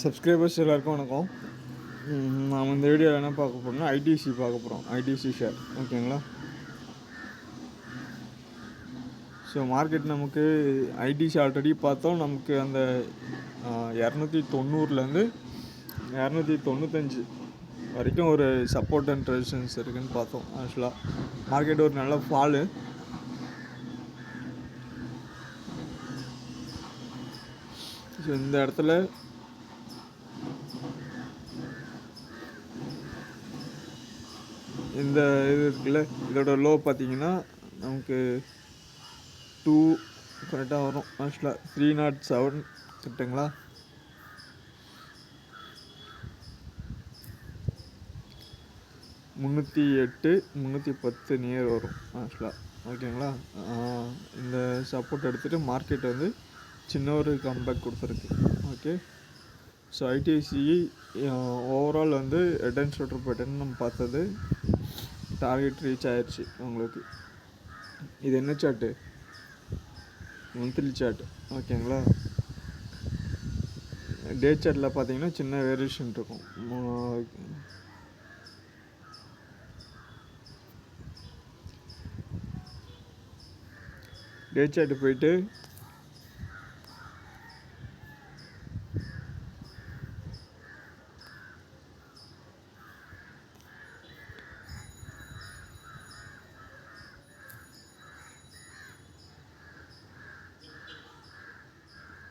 Subscribers எல்லாருக்கும் வணக்கம். நாம் இந்த வீடியோவில் என்ன பார்க்க போகிறோம்னா ஐடிசி பார்க்க போகிறோம் ஐடிசி ஷேர் ஓகேங்களா ஸோ மார்க்கெட் நமக்கு ஐடிசி ஆல்ரெடி பார்த்தோம். நமக்கு அந்த இரநூத்தி தொண்ணூறுலேருந்து இரநூத்தி தொண்ணூத்தஞ்சு வரைக்கும் ஒரு சப்போர்ட் அண்ட் ரெசிஸ்டன்ஸ் இருக்குன்னு பார்த்தோம். ஆக்சுவலாக மார்க்கெட் ஒரு நல்ல ஃபாலு ஸோ இந்த இடத்துல இந்த இது இருக்குல்ல இதோட லோ பார்த்தீங்கன்னா நமக்கு டூ கரெக்டாக வரும். ஆக்சுவலாக த்ரீ நாட் செவன் கரெக்டுங்களா முந்நூற்றி எட்டு முந்நூற்றி பத்து நியர் வரும் ஆக்சுவலாக ஓகேங்களா இந்த சப்போர்ட் எடுத்துகிட்டு மார்க்கெட் வந்து சின்ன ஒரு கம்பேக் கொடுத்துருக்கு. ஓகே ஸோ ஐடிசி ஓவரால் வந்து ஹெட் அண்ட் ஷோல்டர் பேட்டர்ன் நம்ம பார்த்தது டார்கெட் ரீச் ஆயிடுச்சு உங்களுக்கு. இது என்ன சார்ட்டு மந்த்லி சார்ட் ஓகேங்களா டே சார்ட்டில் பார்த்தீங்கன்னா சின்ன வேரியேஷன் இருக்கும். டே சார்ட் போயிட்டு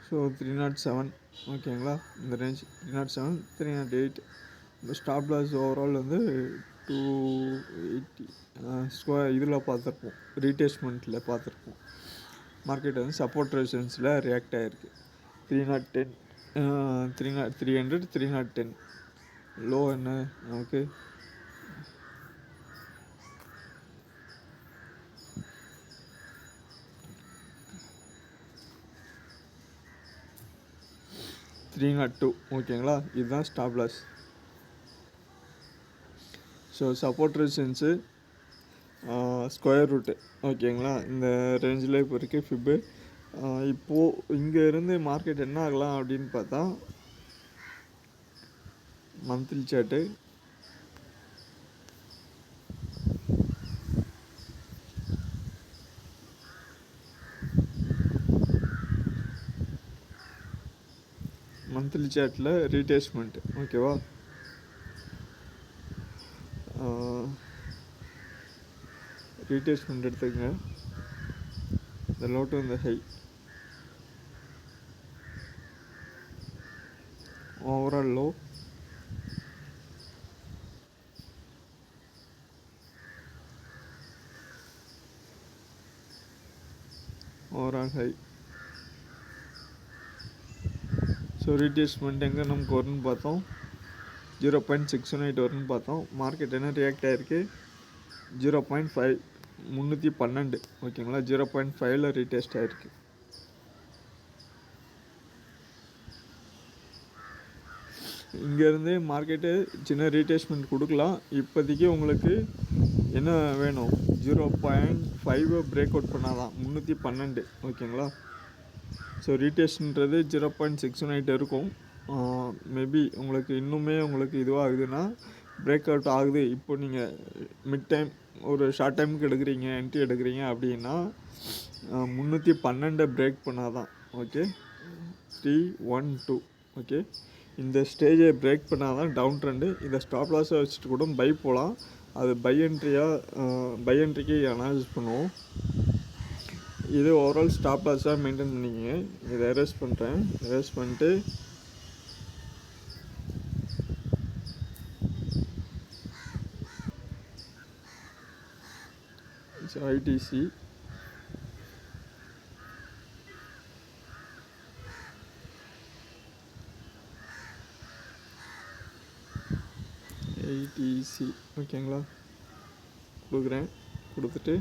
ஸோ த்ரீ நாட் செவன் ஓகேங்களா இந்த range three nought seven three nought eight இந்த ஸ்டாப் லாஸ் ஓவரால் வந்து டூ எயிட்டி ஸ்கொயர் இதில் பார்த்துருப்போம். ரீடேஸ்மெண்ட்டில் பார்த்துருப்போம். மார்க்கெட் வந்து சப்போர்ட் ரெசிஸ்டன்ஸில் ரியாக்ட் ஆகிருக்கு three nought ten three nought three hundred three nought ten low என்ன? நமக்கு த்ரீ நாட் டூ ஓகேங்களா இதுதான் stop loss so support resistance square root ஓகேங்களா இந்த ரேஞ்சில் uh, இப்போ இருக்குது ஃபிப்பு இப்போது இங்கேருந்து மார்க்கெட் என்ன ஆகலாம் அப்படின்னு பார்த்தா மந்த்லி சார்ட்டு மந்த்லி சார்ட்டில் ரீடேஸ்மெண்ட் ஓகேவா ரீடேஸ்மெண்ட் எடுத்துக்கங்க. இந்த லோ இந்த high overall low overall high so retracement எங்கே நமக்கு வரும்னு பார்த்தோம். Zero point six one eight வரும்னு பார்த்தோம். மார்க்கெட் என்ன ரியாக்ட் ஆகிருக்கு ஜீரோ பாயிண்ட் ஃபைவ் முந்நூற்றி பன்னெண்டு. ஓகேங்களா ஜீரோ பாயிண்ட் ஃபைவ்ல ரீடெஸ்ட் ஆகிருக்கு இங்கேருந்து மார்க்கெட்டு சின்ன ரீடேஸ்மெண்ட் கொடுக்கலாம். இப்போதைக்கு உங்களுக்கு என்ன வேணும்? ஜீரோ பாயிண்ட் ஃபைவை பிரேக் அவுட் பண்ணாதான். முந்நூற்றி பன்னெண்டு. ஓகேங்களா so ரீடெஸ்ட்ன்றது zero point six one eight இருக்கும். மேபி உங்களுக்கு இன்னுமே உங்களுக்கு இதுவாகுதுன்னா பிரேக் அவுட் ஆகுது. இப்போ நீங்கள் மிட் டைம் ஒரு ஷார்ட் டைமுக்கு எடுக்கிறீங்க என்ட்ரி எடுக்கிறீங்க அப்படின்னா முந்நூற்றி பன்னெண்டை பிரேக் பண்ணாதான். Okay three one two okay இந்த ஸ்டேஜை பிரேக் பண்ணால் தான் டவுன் ட்ரெண்டு இந்த ஸ்டாப் லாஸை வச்சுட்டு கூட பை போகலாம் அது பை என்ட்ரியாக பை என்ட்ரிக்கு அனாலிசிஸ் பண்ணுவோம். இது ஓவரால் ஸ்டாப் லாஸாக மெயின்டைன் பண்ணிக்கங்க. இதை எரேஸ் பண்ணுறேன் எரேஸ் பண்ணிட்டு ஐடிசி ஐடிசி ஓகேங்களா கொடுக்குறேன். கொடுத்துட்டு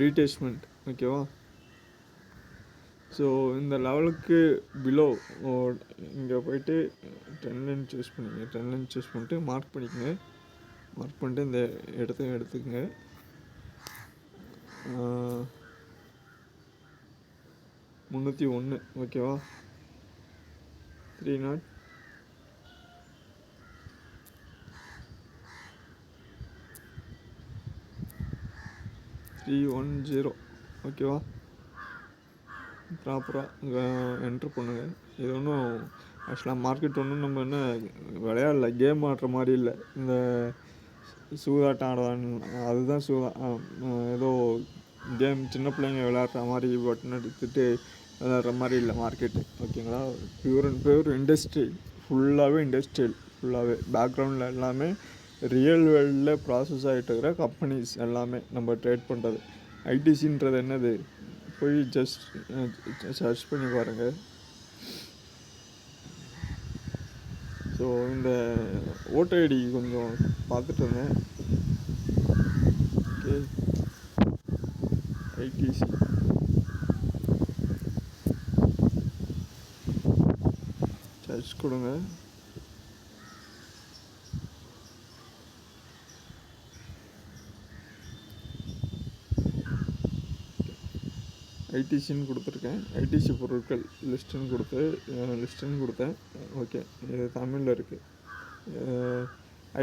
ரீடேஸ்மெண்ட் ஓகேவா ஸோ இந்த லெவலுக்கு பிலோ இங்கே போயிட்டு டென் லைன் சூஸ் பண்ணிக்கங்க. டென் லைன் சூஸ் பண்ணிட்டு மார்க் பண்ணிக்கங்க. மார்க் பண்ணிட்டு இந்த இடத்த எடுத்துக்கங்க. முந்நூற்றி ஒன்று ஓகேவா three naught three one zero ஓகேவா ப்ராப்பராக என்ட்ரு பண்ணுங்கள் இது ஒன்றும் ஆக்சுவலாக மார்க்கெட் ஒன்றும் நம்ம என்ன விளையாடல கேம் ஆடுற மாதிரி இல்லை. இந்த சூதாட்டம் ஆடுவான் அதுதான் சூதா ஏதோ கேம் சின்ன பிள்ளைங்க விளையாடுற மாதிரி பட்டன் எடுத்துகிட்டு விளையாடுற மாதிரி இல்லை மார்க்கெட்டு ஓகேங்களா பியூர் அண்ட் பியூர் இண்டஸ்ட்ரி ஃபுல்லாகவே இண்டஸ்ட்ரியல் ஃபுல்லாகவே பேக்ரவுண்டில் எல்லாமே ரியல் வேர்ல்டில் ப்ராசஸ் ஆகிட்டு இருக்கிற கம்பெனிஸ் எல்லாமே நம்ம ட்ரேட் பண்ணுறது ஐடிசின்றது என்னது? போய் ஜஸ்ட் சர்ச் பண்ணி பாருங்கள் ஸோ இந்த ஓட்டர் ஐடி கொஞ்சம் பார்த்துட்டு இருந்தேன் ஓகே ஐடிசி சர்ச் கொடுங்க. ஐடிசின்னு கொடுத்துருக்கேன். ஐடிசி பொருட்கள் லிஸ்ட்டுன்னு கொடுத்து லிஸ்ட்டுன்னு கொடுத்தேன். ஓகே இது தமிழில் இருக்குது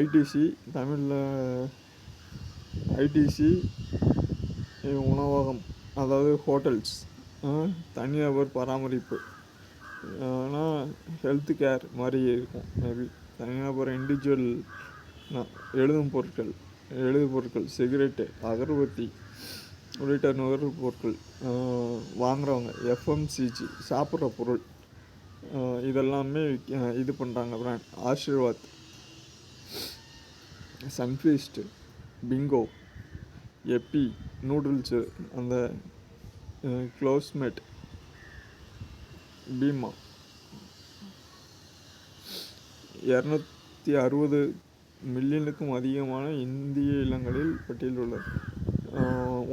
ஐடிசி தமிழில் ஐடிசி உணவகம் அதாவது ஹோட்டல்ஸ் தனிநபர் பராமரிப்பு. ஆனால் ஹெல்த் கேர் மாதிரி இருக்கும் மேபி தனிநபர் இண்டிவிஜுவல் எழுதும் பொருட்கள் எழுது பொருட்கள் சிகரெட்டு அகர்பத்தி உள்ளிட்ட நுகர்வு பொருட்கள். வாங்குகிறவங்க வாங்குறவங்க எஃப்எம்சிஜி சாப்பிட்ற பொருள். இதெல்லாமே இது பண்ணுறாங்க brand Aashirvaad Sunfeast Bingo Yippee noodles அந்த க்ளோஸ்மேட் பீமா இரநூத்தி அறுபது மில்லியனுக்கும் அதிகமான இந்திய இல்லங்களில் பட்டியல் உள்ளது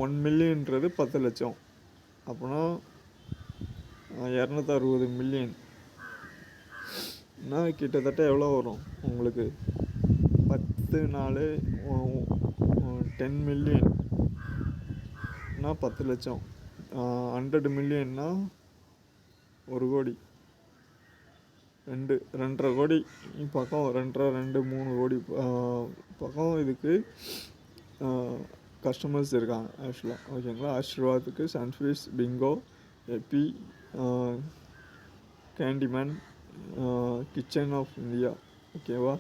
ஒன் மில்லியன்றது பத்து லட்சம். அப்படின்னா இரநூத்தறுபது மில்லியன்னா கிட்டத்தட்ட எவ்வளோ வரும் உங்களுக்கு? பத்து நாலு டென் மில்லியன்னா பத்து லட்சம். ஹண்ட்ரட் மில்லியன்னா ஒரு கோடி. ரெண்டு ரெண்டரை கோடி. பக்கம் ரெண்டரை ரெண்டு மூணு கோடி. பக்கம் இதுக்கு கஸ்டமர்ஸ் இருக்காங்க ஆக்சுவலாக ஓகேங்களா? ஆஷிர்வாத்துக்கு Sunfeast Bingo Yippee Candyman kitchen of India ஓகேவா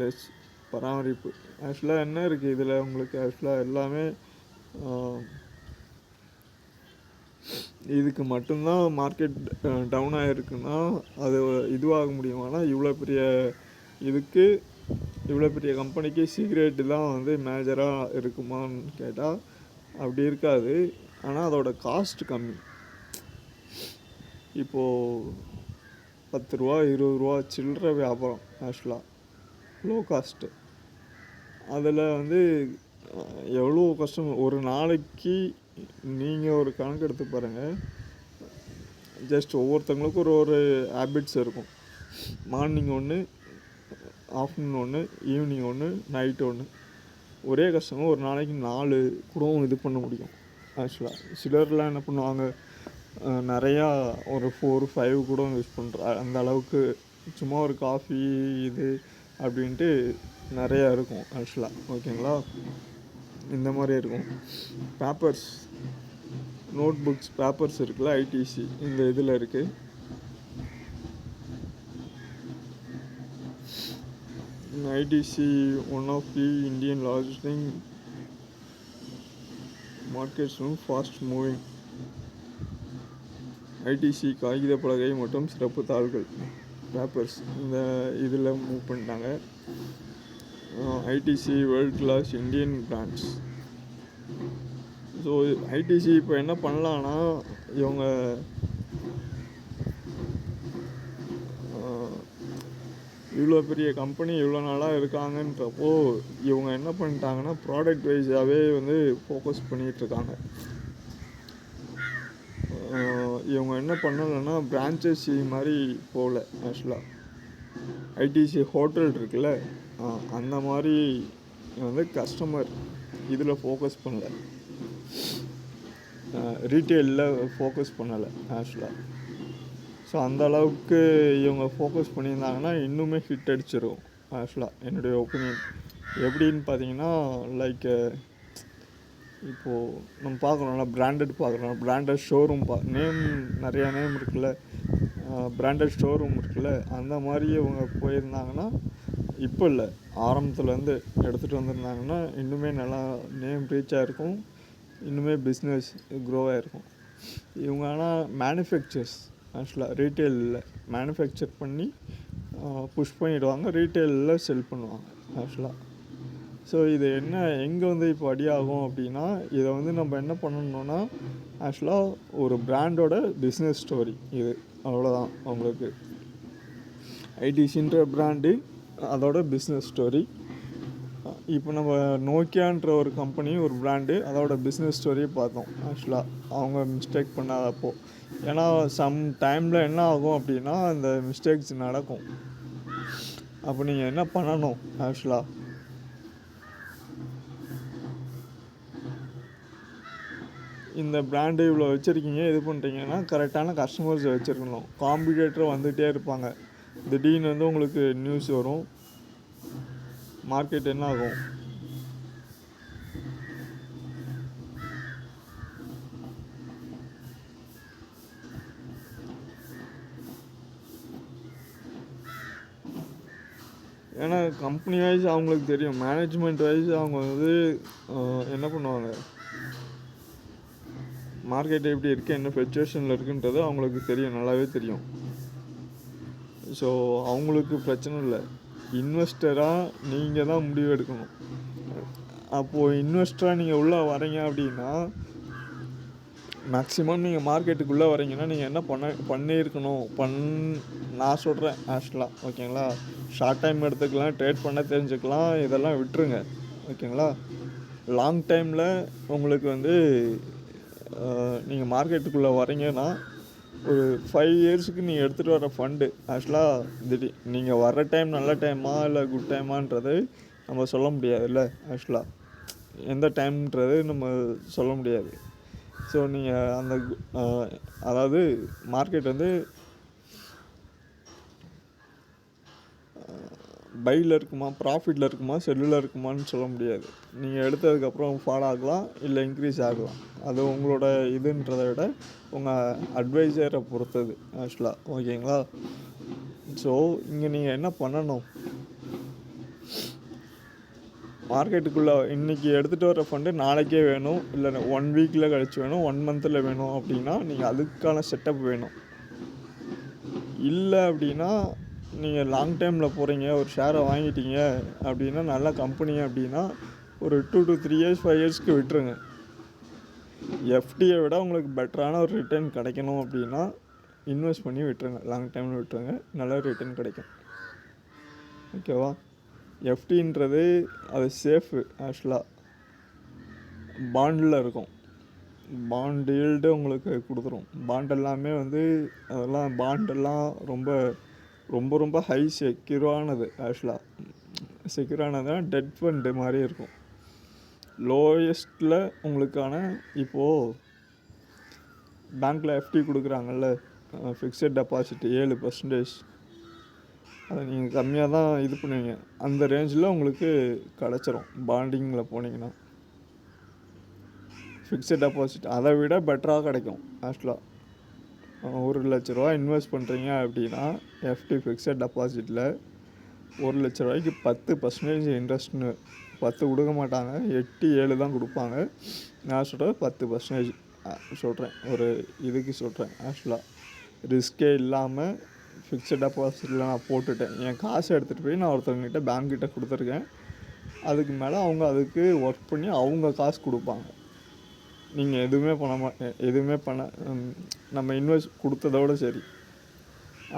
டெஸ் பராமரிப்பு. ஆக்சுவலாக என்ன இருக்குது இதில் உங்களுக்கு? ஆக்சுவலாக எல்லாமே இதுக்கு மட்டும்தான் மார்க்கெட் டவுன் ஆகிருக்குன்னா அது இதுவாக முடியும். ஆனால் இவ்வளோ பெரிய இதுக்கு இவ்வளோ பெரிய கம்பெனிக்கு சீக்ரெட்டு தான் வந்து மேஜராக இருக்குமான்னு கேட்டால் அப்படி இருக்காது. ஆனால் அதோட காஸ்ட் கம்மி. இப்போது பத்து ரூபா இருபது ரூபா சில்லற வியாபாரம் ஆக்சுவலாக லோ காஸ்ட்டு அதில் வந்து எவ்வளோ கஷ்டம்? ஒரு நாளைக்கு நீங்கள் ஒரு கணக்கு எடுத்து பாருங்கள் ஜஸ்ட் ஒவ்வொருத்தவங்களுக்கும் ஒரு ஒரு ஹேபிட்ஸ் இருக்கும். மார்னிங் ஒன்று ஆஃப்டர்நூன் ஒன்று ஈவினிங் ஒன்று நைட்டு ஒன்று ஒரே கஸ்டமர் ஒரு நாளைக்கு நாலு கூடவும் இது பண்ண முடியும் ஆக்சுவலாக சிலர்லாம் என்ன பண்ணுவாங்க நிறையா ஒரு ஃபோர் ஃபைவ் கூட யூஸ் பண்ணுற அந்த அளவுக்கு சும்மா ஒரு காஃபி இது அப்படின்ட்டு நிறையா இருக்கும் ஆக்சுவலாக ஓகேங்களா? இந்த மாதிரி இருக்கும். பேப்பர்ஸ் நோட் புக்ஸ் பேப்பர்ஸ் இருக்குல்ல ஐடிசி இந்த இதில் இருக்குது ITC, one of the Indian largest markets and fast moving. ITC காகித பலகை மற்றும் சிறப்பு தாள்கள் பேப்பர்ஸ் இந்த இதில் மூவ் பண்ணிட்டாங்க. ITC world class Indian brands so ITC இப்போ என்ன பண்ணலான்னா இவங்க இவ்வளோ பெரிய கம்பெனி இவ்வளோ நாளாக இருக்காங்கன்றப்போ இவங்க என்ன பண்ணிட்டாங்கன்னா ப்ராடக்ட் வைஸாகவே வந்து ஃபோக்கஸ் பண்ணிகிட்டு இருக்காங்க. இவங்க என்ன பண்ணலைன்னா பிரான்ச்சஸி மாதிரி போகல ஆக்சுவலாக ஐடிசி ஹோட்டல் இருக்குல்ல அந்த மாதிரி வந்து கஸ்டமர் இதில் ஃபோக்கஸ் பண்ணலை. ரீட்டெயிலில் ஃபோக்கஸ் பண்ணலை ஆக்சுவலாக ஸோ அந்த அளவுக்கு இவங்க ஃபோக்கஸ் பண்ணியிருந்தாங்கன்னா இன்னுமே ஹிட் அடிச்சிடும் ஆக்சுவலாக என்னுடைய ஒப்பீனியன் எப்படின்னு பார்த்தீங்கன்னா லைக் இப்போது நம்ம பார்க்குறோம்ல பிராண்டட் பார்க்குறோம் பிராண்டட் ஷோரூம் பா நேம் நிறையா நேம் இருக்குல்ல பிராண்டட் ஷோரூம் இருக்குல்ல அந்த மாதிரி இவங்க போயிருந்தாங்கன்னா இப்போ இல்லை. ஆரம்பத்துலேருந்து எடுத்துகிட்டு வந்திருந்தாங்கன்னா இன்னுமே நல்லா நேம் ரீச் ஆகிருக்கும் இன்னுமே பிஸ்னஸ் க்ரோ ஆகிருக்கும் இவங்க ஆனால் மேனுஃபேக்சர்ஸ் ஆக்சுவலாக ரீட்டெயிலில் மேனுஃபேக்சர் பண்ணி புஷ் பண்ணிவிடுவாங்க ரீட்டெயிலில் செல் பண்ணுவாங்க. ஆக்சுவலாக ஸோ இது என்ன எங்கே வந்து இப்போ அடியாகும் அப்படின்னா இதை வந்து நம்ம என்ன பண்ணணும்னா ஆக்சுவலாக ஒரு பிராண்டோட பிஸ்னஸ் ஸ்டோரி இது. அவ்வளோதான் அவங்களுக்கு. ஐடிசின்ற பிராண்டு அதோட பிஸ்னஸ் ஸ்டோரி இப்போ நம்ம நோக்கியான்ற ஒரு கம்பெனி ஒரு பிராண்டு அதோட பிஸ்னஸ் ஸ்டோரியை பார்த்தோம். ஆக்சுவலாக அவங்க மிஸ்டேக் பண்ணாதப்போ. ஏன்னா சம் டைமில் என்ன ஆகும் அப்படின்னா அந்த மிஸ்டேக்ஸ் நடக்கும். அப்போ நீங்கள் என்ன பண்ணணும் ஆக்சுவலாக இந்த பிராண்டு இவ்வளோ வச்சுருக்கீங்க இது பண்ணுறீங்கன்னா கரெக்டான கஸ்டமர்ஸ் வச்சுருக்கணும். காம்படிட்டர் வந்துகிட்டே இருப்பாங்க. திடீர்னு வந்து உங்களுக்கு நியூஸ் வரும். மார்க்கெட் என்ன ஆகும்? ஏன்னா கம்பெனி வைஸ் அவங்களுக்கு தெரியும். மேனேஜ்மெண்ட் வைஸ் அவங்க வந்து என்ன பண்ணுவாங்க? மார்க்கெட் எப்படி இருக்குது என்ன சுச்சுவேஷனில் இருக்குன்றது அவங்களுக்கு தெரியும். நல்லாவே தெரியும். ஸோ அவங்களுக்கு பிரச்சனை இல்லை. இன்வெஸ்டராக நீங்கள் தான் முடிவு எடுக்கணும். அப்போது இன்வெஸ்டராக நீங்கள் உள்ளே வரீங்க அப்படின்னா மேக்ஸிமம் நீங்கள் மார்க்கெட்டுக்குள்ளே வரீங்கன்னா நீங்கள் என்ன பண்ண பண்ணியிருக்கணும். பண் நான் சொல்கிறேன் ஆக்சுவலாக ஓகேங்களா? ஷார்ட் டைம் எடுத்துக்கலாம் ட்ரேட் பண்ண தெரிஞ்சுக்கலாம் இதெல்லாம் விட்டுருங்க ஓகேங்களா? லாங் டைமில் உங்களுக்கு வந்து நீங்கள் மார்க்கெட்டுக்குள்ளே வரீங்கன்னா ஒரு ஃபைவ் இயர்ஸுக்கு நீங்கள் எடுத்துகிட்டு வர ஃபண்டு ஆக்சுவலாக திடீர் நீங்கள் வர்ற டைம் நல்ல டைமா இல்லை குட் டைமான்றது நம்ம சொல்ல முடியாதுல்ல ஆக்சுவலாக எந்த டைம்ன்றது நம்ம சொல்ல முடியாது. ஸோ நீங்கள் அந்த அதாவது மார்க்கெட் வந்து பையில் இருக்குமா ப்ராஃபிட்டில் இருக்குமா செல்லில் இருக்குமான்னு சொல்ல முடியாது. நீங்கள் எடுத்ததுக்கப்புறம் ஃபால் ஆகலாம் இல்லை இன்க்ரீஸ் ஆகலாம். அது உங்களோட இதுன்றதை விட உங்கள் அட்வைசரை பொறுத்தது ஆக்சுவலாக ஓகேங்களா? ஸோ இங்கே நீங்கள் என்ன பண்ணணும்? மார்க்கெட்டுக்குள்ளே இன்றைக்கி எடுத்துகிட்டு வர ஃபண்டு நாளைக்கே வேணும் இல்லை ஒன் வீக்கில் கழிச்சு வேணும் ஒன் மந்தில் வேணும் அப்படின்னா நீங்கள் அதுக்கான செட்டப் வேணும். இல்லை அப்படின்னா நீங்கள் லாங் டைமில் போகிறீங்க ஒரு ஷேரை வாங்கிட்டீங்க அப்படின்னா நல்ல கம்பெனி அப்படின்னா ஒரு two to three years five இயர்ஸ்க்கு விட்டுருங்க. எஃப்டியை விட உங்களுக்கு பெட்டரான ஒரு ரிட்டர்ன் கிடைக்கணும் அப்படின்னா இன்வெஸ்ட் பண்ணி விட்டுருங்க. லாங் டைமில் விட்டுருங்க. நல்ல ரிட்டர்ன் கிடைக்கும். ஓகேவா எஃப்டின்றது அது சேஃபு ஆக்சுவலாக பாண்டில் இருக்கும். பாண்டு ஈல்டு உங்களுக்கு கொடுத்துரும். பாண்ட் எல்லாமே வந்து அதெல்லாம் பாண்டெல்லாம் ரொம்ப ரொம்ப ரொம்ப ஹை செக்யூரானது ஆக்சுவலாக செக்யூரானதுனா டெட் ஃபண்டு மாதிரி இருக்கும். லோயஸ்ட்டில் உங்களுக்கான இப்போது பேங்க்கில் எஃப்டி கொடுக்குறாங்கல்ல ஃபிக்ஸட் டெபாசிட் ஏழு பர்சன்டேஜ் அதை நீங்கள் கம்மியாக தான் இது பண்ணுவீங்க. அந்த ரேஞ்சில் உங்களுக்கு கிடச்சிரும். பாண்டிங்கில் போனீங்கன்னா. ஃபிக்ஸட் டெபாசிட் அதை விட பெட்டராக கிடைக்கும் ஆக்சுவலாக ஒரு லட்ச ரூபா இன்வெஸ்ட் பண்ணுறீங்க அப்படின்னா எஃப்டி ஃபிக்ஸட் டெபாசிட்டில் ஒரு லட்ச ரூபாய்க்கு பத்து பர்சன்டேஜ் இன்ட்ரெஸ்ட்னு பத்து கொடுக்க மாட்டாங்க. எட்டு ஏழு தான் கொடுப்பாங்க. நான் சொல்கிறது பத்து பர்சன்டேஜ் சொல்கிறேன் ஒரு இதுக்கு சொல்கிறேன் ஆக்சுவலாக ரிஸ்கே இல்லாமல் ஃபிக்ஸட் டெபாசிட்டில் நான் போட்டுட்டேன். என் காசை எடுத்துகிட்டு போய் நான் ஒருத்தவங்ககிட்ட பேங்க்கிட்ட கொடுத்துருக்கேன். அதுக்கு மேலே அவங்க அதுக்கு ஒர்க் பண்ணி அவங்க காசு கொடுப்பாங்க. நீங்கள் எதுவுமே பண்ண மா எதுவுமே பண்ண நம்ம இன்வெஸ்ட் கொடுத்ததோட சரி.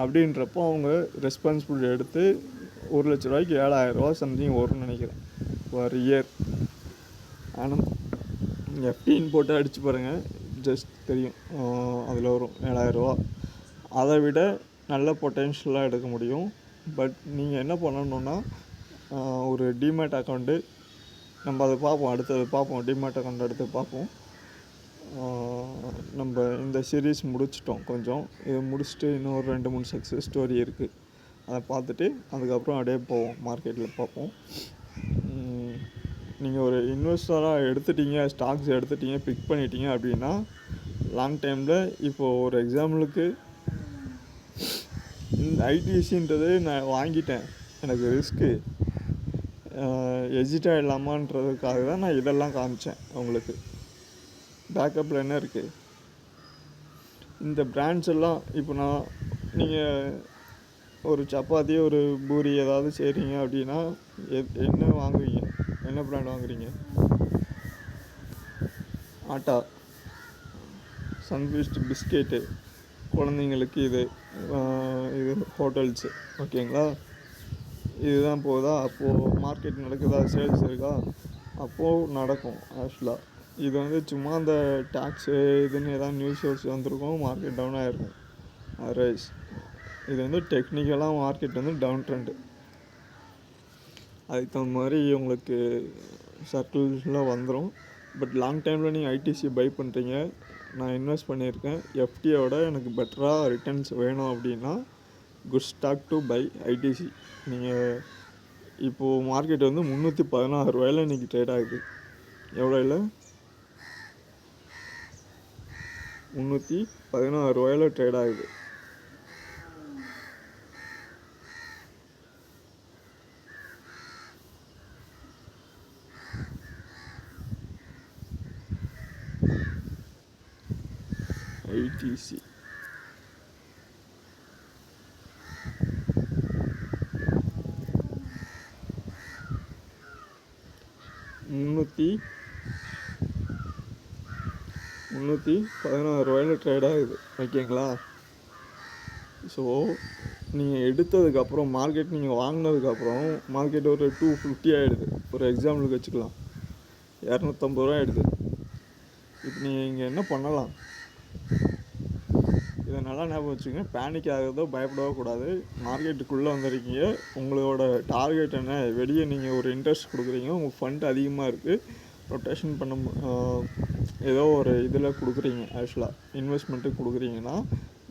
அப்படின்றப்போ அவங்க ரெஸ்பான்சிபிலிட்டி எடுத்து ஒரு லட்ச ரூபாய்க்கு ஏழாயிரரூவா சம்திங் வரும்னு நினைக்கிறேன். ஒரு இயர் ஆனால் எஃப்டின்னு போட்டு அடித்து பாருங்கள் ஜஸ்ட் தெரியும். அதில் வரும். ஏழாயிரரூவா அதை விட நல்ல பொட்டென்ஷியலாக எடுக்க முடியும். பட் நீங்கள் என்ன பண்ணணுன்னா ஒரு டிமேட் அக்கௌண்ட்டு நம்ம அதை பார்ப்போம். அடுத்தது பார்ப்போம். டிமேட் அக்கௌண்ட் எடுத்து பார்ப்போம். நம்ம இந்த சீரீஸ் முடிச்சிட்டோம் கொஞ்சம். இதை முடிச்சுட்டு இன்னும் ஒரு ரெண்டு மூணு சக்ஸஸ் ஸ்டோரி இருக்குது அதை பார்த்துட்டு அதுக்கப்புறம் அப்படியே போவோம் மார்க்கெட்டில் பார்ப்போம். நீங்கள் ஒரு இன்வெஸ்டராக எடுத்துட்டீங்க ஸ்டாக்ஸ் எடுத்துட்டீங்க பிக் பண்ணிட்டீங்க அப்படின்னா லாங் டைமில் இப்போது ஒரு எக்ஸாம்பிளுக்கு இந்த ஐடிசின்றது நான் வாங்கிட்டேன். எனக்கு ரிஸ்க்கு எஜிட்டாக இல்லாமான்றதுக்காக தான் நான் இதெல்லாம் காமிச்சேன் உங்களுக்கு. பேக்கப்பில் என்ன இருக்குது இந்த பிராண்ட்ஸ் எல்லாம் இப்போ நான் நீங்கள் ஒரு சப்பாத்தி ஒரு பூரி ஏதாவது செய்கிறீங்க அப்படின்னா எத் என்ன வாங்குவீங்க? என்ன பிராண்ட் வாங்குறீங்க? ஆட்டா சன்ஃபீஸ்ட் பிஸ்கெட்டு குழந்தைங்களுக்கு இது இது ஹோட்டல்ஸு ஓகேங்களா இதுதான் போகுதா அப்போது மார்க்கெட் நடக்குதா சேல்ஸ் இருக்கா? அப்போது நடக்கும் ஆக்சுவலாக இது வந்து சும்மா அந்த டேக்ஸு இதுன்னு ஏதாவது நியூஸ் சோர்ஸ் வந்திருக்கும் மார்க்கெட் டவுன் ஆகிருக்கும் ரைஸ் இது வந்து டெக்னிக்கலாக மார்க்கெட் வந்து டவுன் ட்ரெண்டு அதுக்கு தகுந்த மாதிரி உங்களுக்கு சர்க்கிள்ஸ்லாம் வந்துடும் பட் லாங் டைமில் நீங்கள் ஐடிசி பை பண்ணுறீங்க நான் இன்வெஸ்ட் பண்ணியிருக்கேன். எஃப்டியோட எனக்கு பெட்டராக ரிட்டர்ன்ஸ் வேணும் அப்படின்னா good stock to buy ITC நீங்கள் இப்போது மார்க்கெட் வந்து முந்நூற்றி பதினாறு ரூபாயில் இன்றைக்கி ட்ரேட் ஆகுது. எவ்வளோ இல்லை? முந்நூற்றி பதினாறு ரூபாயில் ட்ரேட் ஆகுது. ஐடிசி முந்நூற்றி முந்நூற்றி பதினாறு ரூபாயில் ட்ரேட் ஆகுது ஓகேங்களா ஸோ நீங்கள் எடுத்ததுக்கப்புறம் மார்க்கெட் நீங்கள் வாங்கினதுக்கப்புறம் மார்க்கெட் ஒரு டூ ஃபிஃப்டி ஆகிடுது ஒரு எக்ஸாம்பிளுக்கு வச்சுக்கலாம். இரநூத்தம்பது ரூபா ஆகிடுது இப்போ நீங்கள் இங்கே என்ன பண்ணலாம்? இதை நல்லா ஞாபகம் வச்சுங்க பேனிக் ஆகிறதோ பயப்படவோ கூடாது. மார்க்கெட்டுக்குள்ளே வந்திருக்கீங்க. உங்களோட டார்கெட் என்ன? வெளியே நீங்கள் ஒரு இன்ட்ரெஸ்ட் கொடுக்குறீங்க. உங்கள் ஃபண்ட் அதிகமாக இருக்குது ரொட்டேஷன் பண்ண ஏதோ ஒரு இதில் கொடுக்குறீங்க ஆக்சுவலாக இன்வெஸ்ட்மெண்ட்டுக்கு கொடுக்குறீங்கன்னா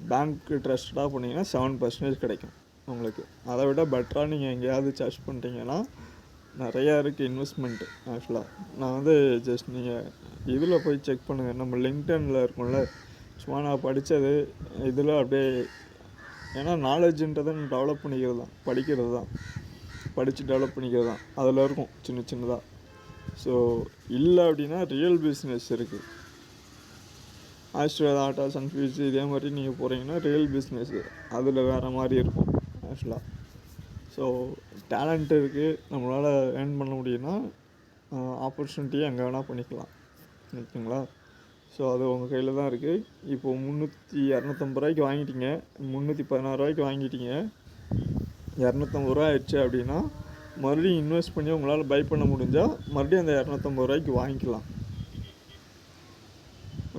பேங்க் ட்ரஸ்டாக பண்ணிங்கன்னா செவன் பர்சன்டேஜ் கிடைக்கும் உங்களுக்கு. அதை விட பெட்டராக நீங்கள் எங்கேயாவது சார்ஜ் பண்ணிட்டீங்கன்னா நிறையா இருக்குது இன்வெஸ்ட்மெண்ட்டு ஆக்சுவலாக நான் வந்து ஜஸ்ட் நீங்கள் இதில் போய் செக் பண்ணுங்கள் நம்ம லிங்க்டனில் இருக்கும்ல சும்மா நான் படித்தது இதில் அப்படியே ஏன்னா நாலேஜுன்றதை நான் டெவலப் பண்ணிக்கிறது தான் படிக்கிறது தான் படித்து டெவலப் பண்ணிக்கிறது தான் அதில் இருக்கும் சின்ன சின்னதாக ஸோ இல்லை அப்படின்னா ரியல் பிஸ்னஸ் இருக்குது ஆஸ்ட்ரேலியா ஆட்டா சன்ஃபியூஸ் இதே மாதிரி நீங்கள் போகிறீங்கன்னா ரியல் பிஸ்னஸ்ஸு அதில் வேறு மாதிரி இருக்கும் ஆக்சுவலாக ஸோ டேலண்ட் இருக்குது நம்மளால் ஏர்ன் பண்ண முடியும்னா ஆப்பர்ச்சுனிட்டியை எங்கே வேணால் பண்ணிக்கலாம். ஓகேங்களா? ஸோ அது உங்கள் கையில் தான் இருக்குது இப்போது முந்நூற்றி இரநூத்தம்பது ரூபாய்க்கு வாங்கிட்டீங்க. முந்நூற்றி பதினாறு ரூபாய்க்கு வாங்கிட்டீங்க. இரநூத்தம்பது ரூபா ஆயிடுச்சு அப்படின்னா மறுபடியும் இன்வெஸ்ட் பண்ணி உங்களால் பை பண்ண முடிஞ்சால் மறுபடியும் அந்த இரநூத்தம்பது ரூபாய்க்கு வாங்கிக்கலாம்.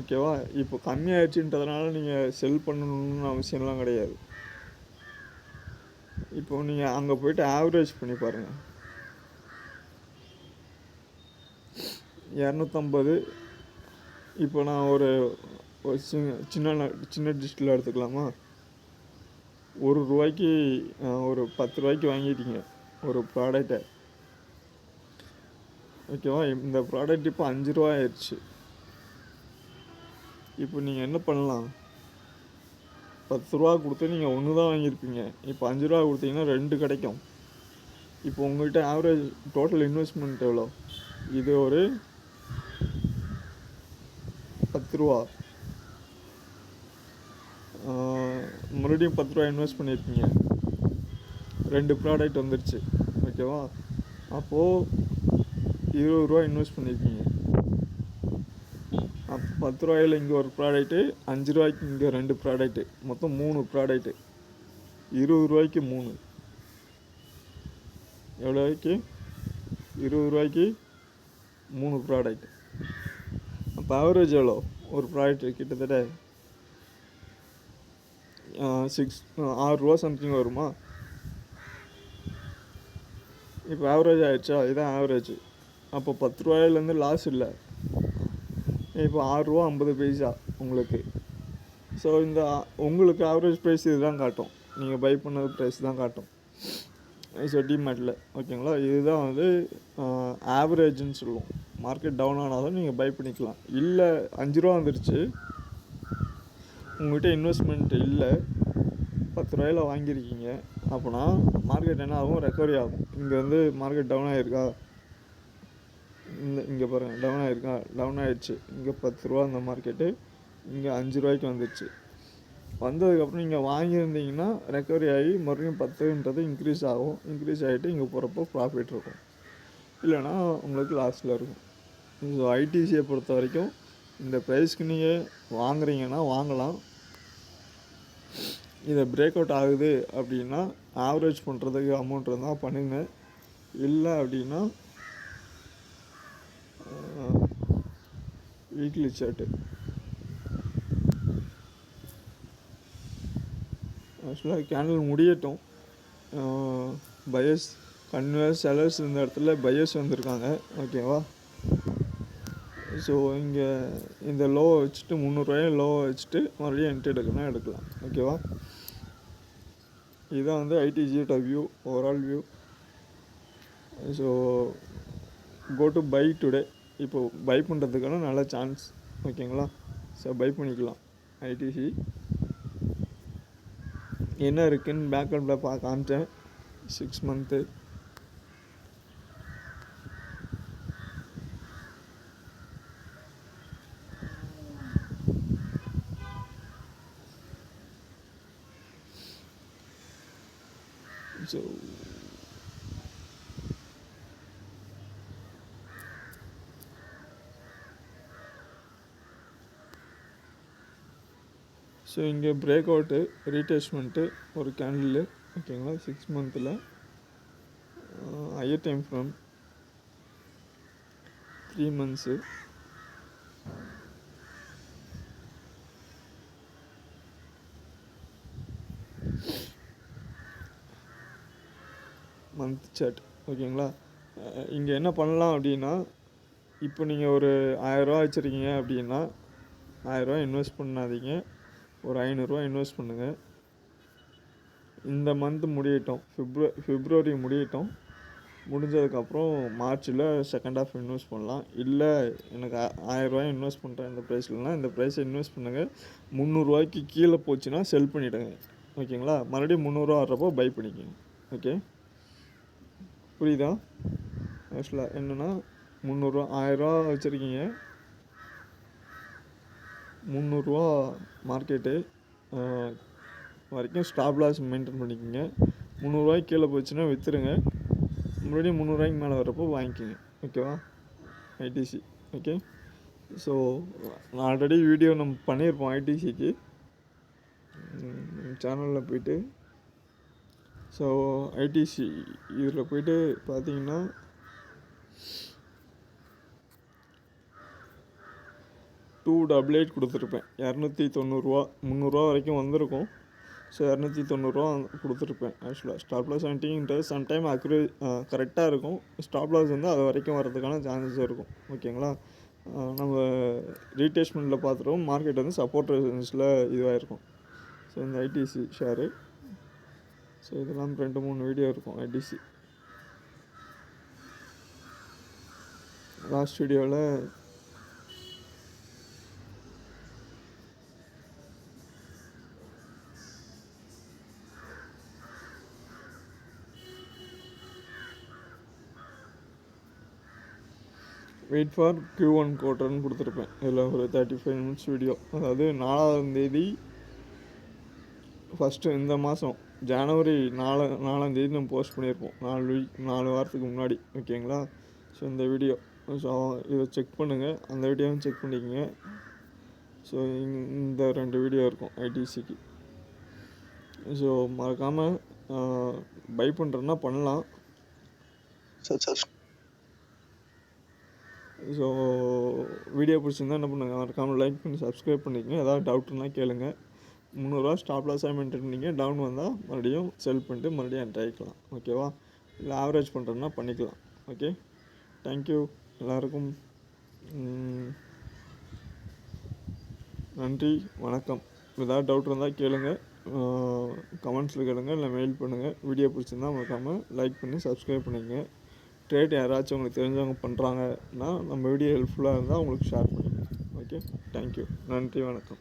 ஓகேவா இப்போ கம்மியாகிடுச்சுன்றதுனால நீங்கள் செல் பண்ணணும்னு அவசியம்லாம் கிடையாது. இப்போ நீங்கள் அங்கே போய்ட்டு ஆவரேஜ் பண்ணி பாருங்கள் இரநூத்தம்பது இப்போ நான் ஒரு ஒரு சின்ன சின்ன சின்ன டிஸ்டில் எடுத்துக்கலாமா? ஒரு ரூபாய்க்கு ஒரு பத்து ரூபாய்க்கு வாங்கிட்டீங்க. ஒரு ப்ராடக்டை ஓகேவா இந்த ப்ராடக்ட் இப்போ அஞ்சு ரூபா ஆயிடுச்சு இப்போ நீங்கள் என்ன பண்ணலாம்? பத்து ரூபா கொடுத்து நீங்கள் ஒன்று தான் வாங்கியிருப்பீங்க. இப்போ அஞ்சு ரூபா கொடுத்தீங்கன்னா ரெண்டு கிடைக்கும். இப்போ உங்கள்கிட்ட ஆவரேஜ் டோட்டல் இன்வெஸ்ட்மெண்ட் எவ்வளோ? இது ஒரு பத்து ரூபா மறுபடியும் பத்து ரூபா இன்வெஸ்ட் பண்ணியிருக்கீங்க ரெண்டு ப்ராடக்ட் வந்துருச்சு. ஓகேவா அப்போது இருபது ரூபா இன்வெஸ்ட் பண்ணியிருக்கீங்க அப்போ பத்து ரூபாயில் இங்கே ஒரு ப்ராடக்ட்டு அஞ்சு ரூபாய்க்கு இங்கே ரெண்டு ப்ராடக்ட்டு மொத்தம் மூணு ப்ராடக்ட்டு இருபது ரூபாய்க்கு மூணு. எவ்வளோக்கு இருபது ரூபாய்க்கு மூணு ப்ராடக்ட் அப்போ ஆவரேஜ் எவ்வளோ? ஒரு ப்ராடக்ட் கிட்டத்தட்ட சிக்ஸ் ஆறு ரூபா சம்திங் வருமா? இப்போ ஆவரேஜ் ஆகிடுச்சா இதுதான் ஆவரேஜ் அப்போ பத்து ரூபாயிலேருந்து லாஸ் இல்லை. இப்போ ஆறுரூவா ஐம்பது பைசா உங்களுக்கு. ஸோ இந்த உங்களுக்கு ஆவரேஜ் ப்ரைஸ் இதுதான் காட்டும். நீங்கள் பை பண்ணது ப்ரைஸ் தான் காட்டும். ஸோ டிமேட்டில் ஓகேங்களா இதுதான் வந்து ஆவரேஜ்னு சொல்லுவோம். மார்க்கெட் டவுன் ஆனாலும் நீங்கள் பை பண்ணிக்கலாம். இல்லை அஞ்சு ரூபா வந்துருச்சு. உங்கள்கிட்ட இன்வெஸ்ட்மெண்ட் இல்லை. பத்து ரூபாயில் வாங்கியிருக்கீங்க. அப்போனா மார்க்கெட் என்ன ஆகும் ரெக்கவரி ஆகும். இங்கே வந்து மார்க்கெட் டவுன் ஆகிருக்கா இந்த இங்கே பாருங்கள் டவுன் ஆகிருக்கா டவுன் ஆகிடுச்சு இங்கே பத்து ரூபா அந்த மார்க்கெட்டு இங்கே அஞ்சு ரூபாய்க்கு வந்துடுச்சு வந்ததுக்கப்புறம் நீங்கள் வாங்கியிருந்தீங்கன்னா ரெக்கவரி ஆகி மறுபடியும் பத்துன்றது இன்க்ரீஸ் ஆகும். இன்க்ரீஸ் ஆகிட்டு இங்கே போகிறப்போ ப்ராஃபிட் இருக்கும். இல்லைன்னா உங்களுக்கு லாஸில் இருக்கும். ஸோ ஐடிசியை பொறுத்த வரைக்கும் இந்த ப்ரைஸ்க்கு நீங்கள் வாங்குறீங்கன்னா வாங்கலாம். இதை பிரேக் அவுட் ஆகுது அப்படின்னா ஆவரேஜ் பண்ணுறதுக்கு அமௌண்ட் இருந்தால் பண்ணுங்கள் இல்லை அப்படின்னா வீக்லி சார்ட்டு ஆக்சுவலாக கேண்டில் முடியட்டும். பயஸ் கன்வர்ஸ் செலர்ஸ் இந்த இடத்துல பயஸ் வந்திருக்காங்க. ஓகேவா ஸோ இங்கே இந்த லோவை வச்சுட்டு முந்நூறுரூவாயும் லோவை வச்சுட்டு மறுபடியும் என்ட்ரி எடுக்கணும் எடுக்கலாம். ஓகேவா இதுதான் வந்து ஐடிஜியோட view overall view so go to buy today இப்போ பை பண்ணுறதுக்கான நல்ல சான்ஸ் ஓகேங்களா? ஸோ பை பண்ணிக்கலாம். ஐடிசி என்ன இருக்குன்னு பேக்கப்பில் பா காமிச்சேன். சிக்ஸ் மந்த்து ஸோ ஸோ இங்கே பிரேக் அவுட்டு ரீடெஸ்ட்மெண்ட்டு ஒரு கேண்டில் ஓகேங்களா சிக்ஸ் மந்தில் higher time from three months month chart ஓகேங்களா இங்கே என்ன பண்ணலாம் அப்படின்னா இப்போ நீங்கள் ஒரு ஆயரூவா வச்சுருக்கீங்க அப்படின்னா ஆயரூவா இன்வெஸ்ட் பண்ணாதீங்க. ஒரு ஐநூறுரூவா இன்வெஸ்ட் பண்ணுங்கள் இந்த மந்த் முடியட்டும். ஃபிப்ர ஃபிப்ரவரி முடியட்டும். முடிஞ்சதுக்கப்புறம் மார்ச்சில் செகண்ட் ஹாஃப் இன்வெஸ்ட் பண்ணலாம். இல்லை எனக்கு ஆயிரரூவா இன்வெஸ்ட் பண்ணுறேன் இந்த ப்ரைஸ்லனா இந்த ப்ரைஸை இன்வெஸ்ட் பண்ணுங்கள் முந்நூறுரூவாய்க்கு கீழே போச்சுன்னா செல் பண்ணிவிடுங்க ஓகேங்களா? மறுபடியும் முந்நூறுரூவா வர்றப்போ பை பண்ணிக்கோங்க. ஓகே? புரியுதா? ஆக்சுவலாக என்னென்னா முந்நூறுரூவா ஆயிரரூவா வச்சுருக்கீங்க. முந்நூறுரூவா மார்க்கெட்டு. வரைக்கும் ஸ்டாப் லாஸ் மெயின்டைன் பண்ணிக்கோங்க. முந்நூறுரூவாய்க்கு கீழே போச்சுன்னா விற்றுருங்க மறுபடியும் முந்நூறுரூவாய்க்கு மேலே வரப்போ வாங்கிக்கோங்க. ஓகேவா? ITC okay? ஸோ நான் ஆல்ரெடி வீடியோ நம்ம பண்ணியிருப்போம் ஐடிசிக்கு சேனலில் போயிட்டு. ஸோ ஐடிசி இதில் போயிட்டு பார்த்தீங்கன்னா டூ டபுள் எயிட் கொடுத்துருப்பேன். இரநூத்தி தொண்ணூறுரூவா முந்நூறுரூவா வரைக்கும் வந்திருக்கும். ஸோ இரநூத்தி தொண்ணூறுரூவா கொடுத்துருப்பேன் ஆக்சுவலாக ஸ்டாப் லாஸ் செவன்ட்டின்றது சம்டைம் அக்யூரே கரெக்டாக இருக்கும். ஸ்டாப் லாஸ் வந்து அது வரைக்கும் வரதுக்கான சான்சஸ் இருக்கும். ஓகேங்களா நம்ம ரீட்டேஸ்மெண்ட்டில் பார்த்துருவோம். மார்க்கெட் வந்து சப்போர்ட் ரெசிஸ்டன்ஸில் இதுவாக இருக்கும் ஸோ இந்த ஐடிசி ஷேரு ஸோ இதெல்லாம் ரெண்டு மூணு வீடியோ இருக்கும் ஐடிசி லாஸ்ட் வீடியோவில் வெயிட் ஃபார் கியூ ஒன் கோட்டர்னு கொடுத்துருப்பேன். இதில் ஒரு தேர்ட்டி ஃபைவ் மினிட்ஸ் வீடியோ அதாவது நாலாந்தேதி ஃபஸ்ட்டு இந்த மாதம் ஜனவரி நாலு நாலாந்தேதி நம்ம போஸ்ட் பண்ணியிருப்போம். நாலு வீக் நாலு வாரத்துக்கு முன்னாடி. ஓகேங்களா ஸோ இந்த வீடியோ ஸோ இதை செக் பண்ணுங்கள் அந்த வீடியோவும் செக் பண்ணிக்கோங்க. ஸோ இந்த ரெண்டு வீடியோ இருக்கும் ஐடிசிக்கு ஸோ மறக்காமல் பை பண்ணுறேன்னா பண்ணலாம். ஸோ வீடியோ பிடிச்சிருந்தா என்ன பண்ணுங்கள் மறக்காமல் லைக் பண்ணி சப்ஸ்கிரைப் பண்ணிக்கங்க. ஏதாவது டவுட்னா கேளுங்க. முந்நூறுரூவா ஸ்டாப் லாஸாக மெயின்டைன் பண்ணிங்க டவுன் வந்தால் மறுபடியும் செல் பண்ணிட்டு மறுபடியும் என்ட்ரு ஆகிக்கலாம் ஓகேவா இல்லை ஆவரேஜ் பண்ணுறதுனா பண்ணிக்கலாம். ஓகே தேங்க்யூ எல்லாருக்கும் நன்றி வணக்கம். ஏதாவது டவுட் இருந்தால் கேளுங்க. கமெண்ட்ஸில் கேளுங்கள் இல்லை மெயில் பண்ணுங்கள் வீடியோ பிடிச்சிருந்தா மறக்காமல் லைக் பண்ணி சப்ஸ்கிரைப் பண்ணிக்கங்க. ட்ரேட் யாராச்சும் உங்களுக்கு தெரிஞ்சவங்க பண்ணுறாங்கன்னா நம்ம வீடியோ ஹெல்ப்ஃபுல்லாக இருந்தால் உங்களுக்கு ஷேர் பண்ணுங்கள் ஓகே தேங்க்யூ நன்றி வணக்கம்.